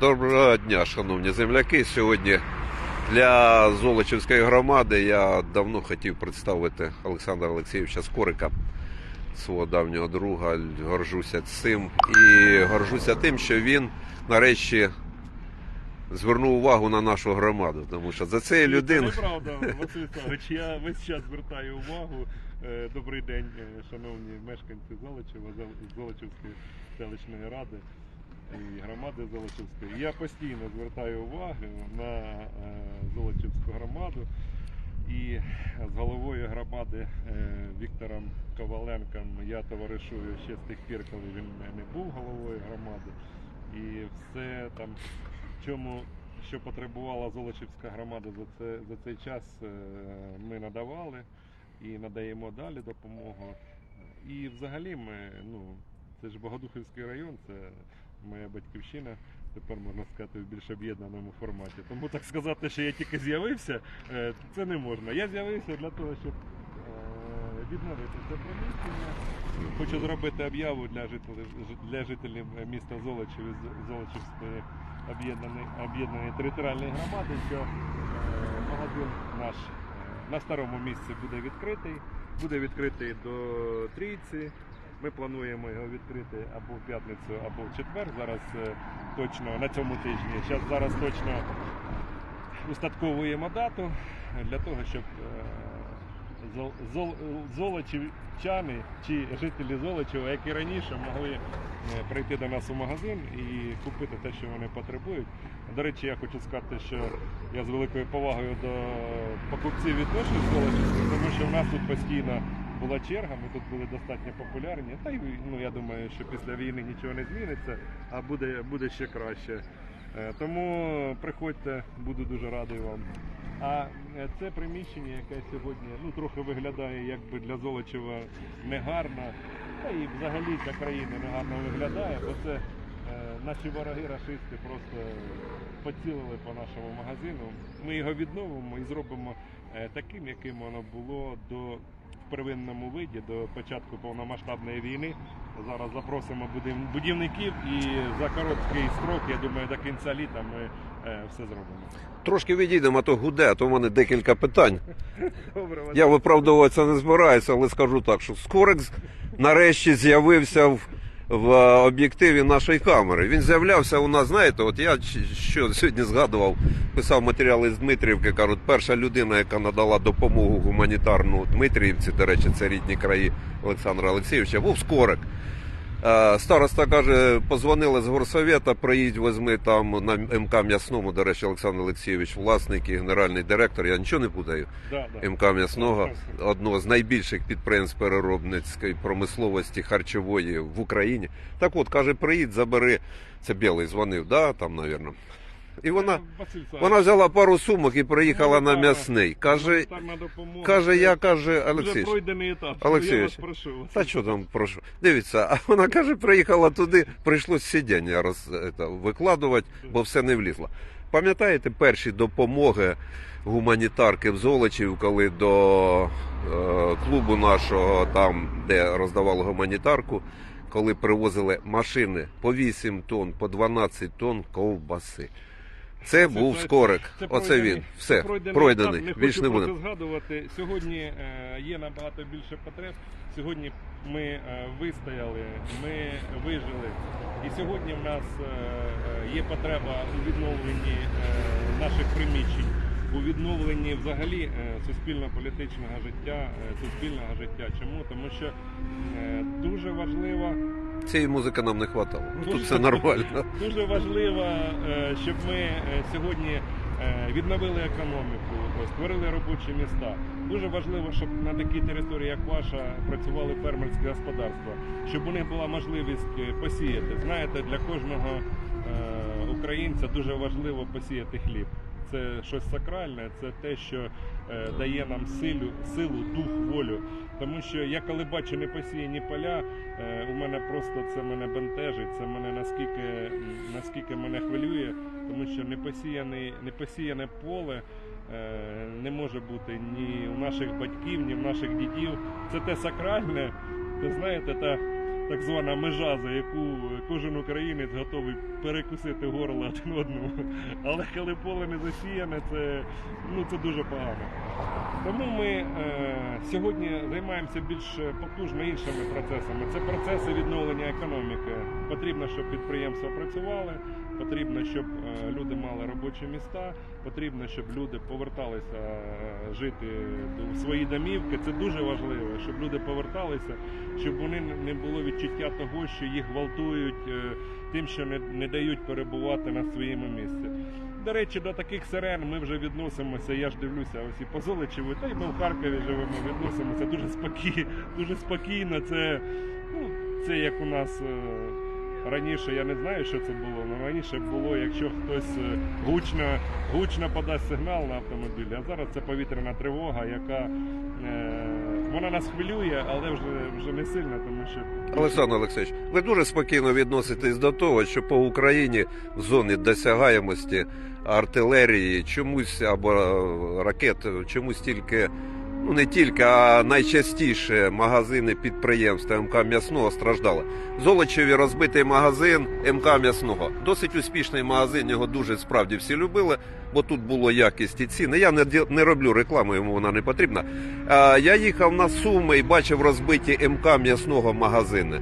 Доброго дня, шановні земляки. Сьогодні для Золочівської громади я давно хотів представити Олександра Олексійовича Скорика, свого давнього друга. Горжуся цим і горжуся тим, що він нарешті звернув увагу на нашу громаду. Тому що за цією людиною. Це неправда, Василь Савич. Я весь час звертаю увагу. Е, Добрий день, е, шановні мешканці Золочева, Зол- Золочівської селищної ради і громади Золочівської. Я постійно звертаю увагу на е, Золочівську громаду. І з головою громади е, Віктором Коваленком я товаришую ще з тих пір, коли він не був головою громади. І все там, чому що потребувала Золочівська громада за це за цей час, е, ми надавали і надаємо далі допомогу. І взагалі ми, ну, це ж Богодухівський район, це моя батьківщина. Тепер можна сказати в більш об'єднаному форматі. Тому так сказати, що я тільки з'явився, е, це не можна. Я з'явився для того, щоб е, відновити це приміщення. Хочу зробити об'яву для жителів для жителів міста Золочів Золочівської об'єднаної об'єднаної територіальної громади, що е, магазин наш е, на старому місці буде відкритий. Буде відкритий до трійці. Ми плануємо його відкрити або в п'ятницю, або в четвер. Зараз е, точно на цьому тижні. Зараз, зараз точно устатковуємо дату для того, щоб е, зол, зол, золочівчани чи жителі Золочева, як і раніше, могли е, прийти до нас у магазин і купити те, що вони потребують. До речі, я хочу сказати, що я з великою повагою до покупців відношусь з тому що в нас тут постійно була черга, ми тут були достатньо популярні. Та й ну, я думаю, що після війни нічого не зміниться, а буде, буде ще краще. Е, Тому приходьте, буду дуже радий вам. А е, це приміщення, яке сьогодні ну, трохи виглядає якби для Золочева негарно, та і взагалі для країни негарно виглядає, бо це е, наші вороги рашисти просто поцілили по нашому магазину. Ми його відновимо і зробимо таким, яким воно було до в первинному виді до початку повномасштабної війни. Зараз запросимо будівників і за короткий строк, я думаю, до кінця літа ми е, все зробимо. Трошки відійдемо, а то гуде, а то в мене декілька питань. Добре, Я виправдовуватися не збираюся, але скажу так, що Скорик нарешті з'явився в, в об'єктиві нашої камери. Він з'являвся у нас, знаєте, от я що сьогодні згадував, писав матеріали з Дмитрівки, кажуть, перша людина, яка надала допомогу гуманітарну Дмитріївці, до речі, це рідні краї Олександра Олексійовича, був Скорик. Е, Староста каже, позвонили з горсовета, приїдь, возьми там на МК М'ясному, до речі, Олександр Олексійович, власник і генеральний директор, я нічого не путаю. Да, да. МК М'ясного, одного з найбільших підприємств переробницької промисловості харчової в Україні. Так от, каже, приїдь, забери. Це білий дзвонив, да, там, навірно. І вона, Е, вона взяла пару сумок і приїхала на м'ясний. Каже, допомога. каже, я каже, Олексій. Олексійович. Та що там прошу? Дивіться, а вона каже, приїхала туди, прийшлось сидіння роз, это, викладувати, бо все не влізло. Пам'ятаєте перші допомоги гуманітарки в Золочів, коли до е, клубу нашого, там, де роздавали гуманітарку, коли привозили машини по 8 тонн, по 12 тонн ковбаси. Це, був скорик. це Оце він. Все, пройдений. Більш не буде. згадувати. Сьогодні е, є набагато більше потреб. Сьогодні ми е, вистояли, ми вижили. І сьогодні в нас е, є потреба у відновленні наших приміщень, у відновленні взагалі суспільно-політичного життя, суспільного життя. Чому? Тому що дуже важливо. Цієї музики нам не хватало. Ну, тут все нормально. Дуже важливо, е, щоб ми е, сьогодні е, відновили економіку, створили робочі міста. Дуже важливо, щоб на такій території, як ваша, працювали фермерські господарства, щоб у них була можливість посіяти. Знаєте, для кожного українця дуже важливо посіяти хліб. Це щось сакральне, це те, що дає нам силу, силу, дух, волю. Тому що я коли бачу непосіяні поля, е, у мене просто це мене бентежить, це мене наскільки, наскільки мене хвилює, тому що непосіяне, поле е, не може бути ні у наших батьків, ні в наших дідів. Це те сакральне, це знаєте, та так звана межа, за яку кожен українець готовий перекусити горло один одному. Але коли поле не засіяне, це, ну, це дуже погано. Тому ми е, сьогодні займаємося більш потужно іншими процесами. Це процеси відновлення економіки. Потрібно, щоб підприємства працювали, потрібно, щоб е, люди мали робочі міста, потрібно, щоб люди поверталися е, жити в свої домівки. Це дуже важливо, щоб люди поверталися, щоб вони не було відчуття того, що їх гвалтують е, тим, що не, не дають перебувати на своєму місці. До речі, до таких сирен ми вже відносимося. Я ж дивлюся, ось і по та й ми в Харкові живемо, відносимося дуже спокійно, дуже спокійно. Це, ну, це як у нас. Раніше я не знаю, що це було, але раніше було, якщо хтось е, гучно, гучно подасть сигнал на автомобілі, а зараз це повітряна тривога, яка е, вона нас хвилює, але вже, вже не сильно, тому що Олександр Олексійович, ви дуже спокійно відноситесь до того, що по Україні в зоні досягаємості артилерії чомусь або ракет, чомусь тільки, ну не тільки, а найчастіше магазини підприємства МК М'ясного страждали. Золочеві розбитий магазин МК М'ясного. Досить успішний магазин, його дуже справді всі любили, бо тут було якість і ціни. Я не, не роблю рекламу, йому вона не потрібна. Я їхав на Суми і бачив розбиті МК м'ясного магазини.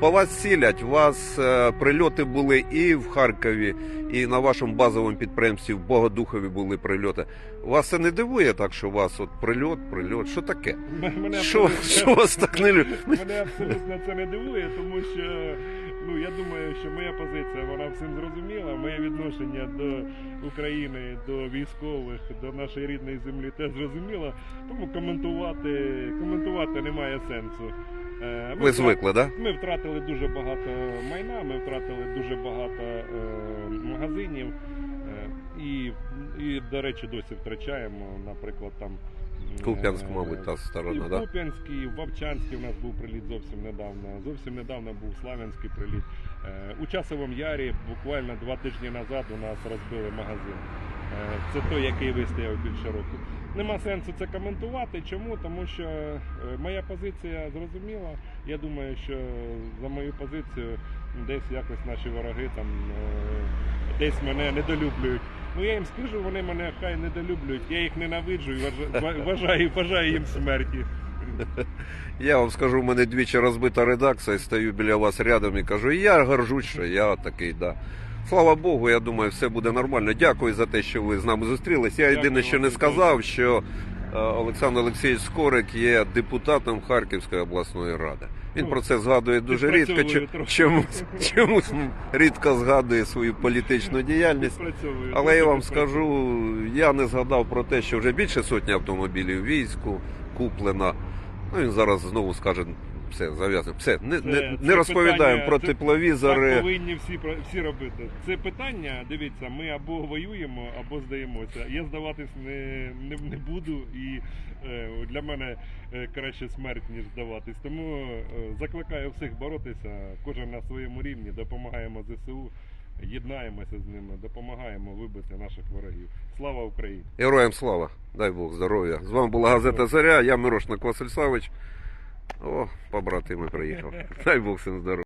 По вас цілять, у вас е, прильоти були і в Харкові, і на вашому базовому підприємстві в Богодухові були прильоти. Вас це не дивує так, що у вас от прильот, прильот? Що таке? Мене Що, що вас так не любить? Мене абсолютно це не дивує, тому що ну я думаю, що моя позиція вона всім зрозуміла. Моє відношення до України, до військових, до нашої рідної землі теж зрозуміло. Тому коментувати, коментувати немає сенсу. Е, ми Ви звикли, да? Ми втратили дуже багато майна, ми втратили дуже багато е, магазинів. Е, і, і, до речі, досі втрачаємо, наприклад, там. Куп'янськ, е, мабуть, та і сторона, в да? Куп'янській, в Вовчанській у нас був приліт зовсім недавно. Зовсім недавно був Славянський приліт. Е, У Часовому Ярі буквально два тижні назад у нас розбили магазин. Е, Це той, який вистояв більше року. Нема сенсу це коментувати. Чому? Тому що е, моя позиція зрозуміла. Я думаю, що за мою позицію десь якось наші вороги там е, десь мене недолюблюють. Ну я їм скажу, вони мене хай недолюблюють. Я їх ненавиджу і вважаю, вважаю, їм смерті. Я вам скажу, у мене двічі розбита редакція, стою біля вас рядом і кажу, я горжусь, що я такий, да. Слава Богу, я думаю, все буде нормально. Дякую за те, що ви з нами зустрілись. Я Дякую єдине, що не сказав, що е, Олександр Олексійович Скорик є депутатом Харківської обласної ради. Він Ну, про це згадує дуже рідко. Чомусь, чомусь рідко згадує свою політичну діяльність. Але я вам скажу, я не згадав про те, що вже більше сотні автомобілів війську куплено. Ну він зараз знову скаже, все, зав'язуємо. Все, не, Це- не, це розповідаємо питання- про це- тепловізори. Так повинні всі про- всі робити. Це питання. Дивіться, ми або воюємо, або здаємося. Я здаватись не, не, не буду, і е, для мене е, краще смерть ніж здаватись. Тому е, закликаю всіх боротися. Кожен на своєму рівні. Допомагаємо ЗСУ, єднаємося з ними, допомагаємо вибити наших ворогів. Слава Україні! Героям слава, дай Бог здоров'я. З вами була газета Заря, я Мирошник Василь Савич. О, побратими приїхав. Дай Бог всім здоров'я.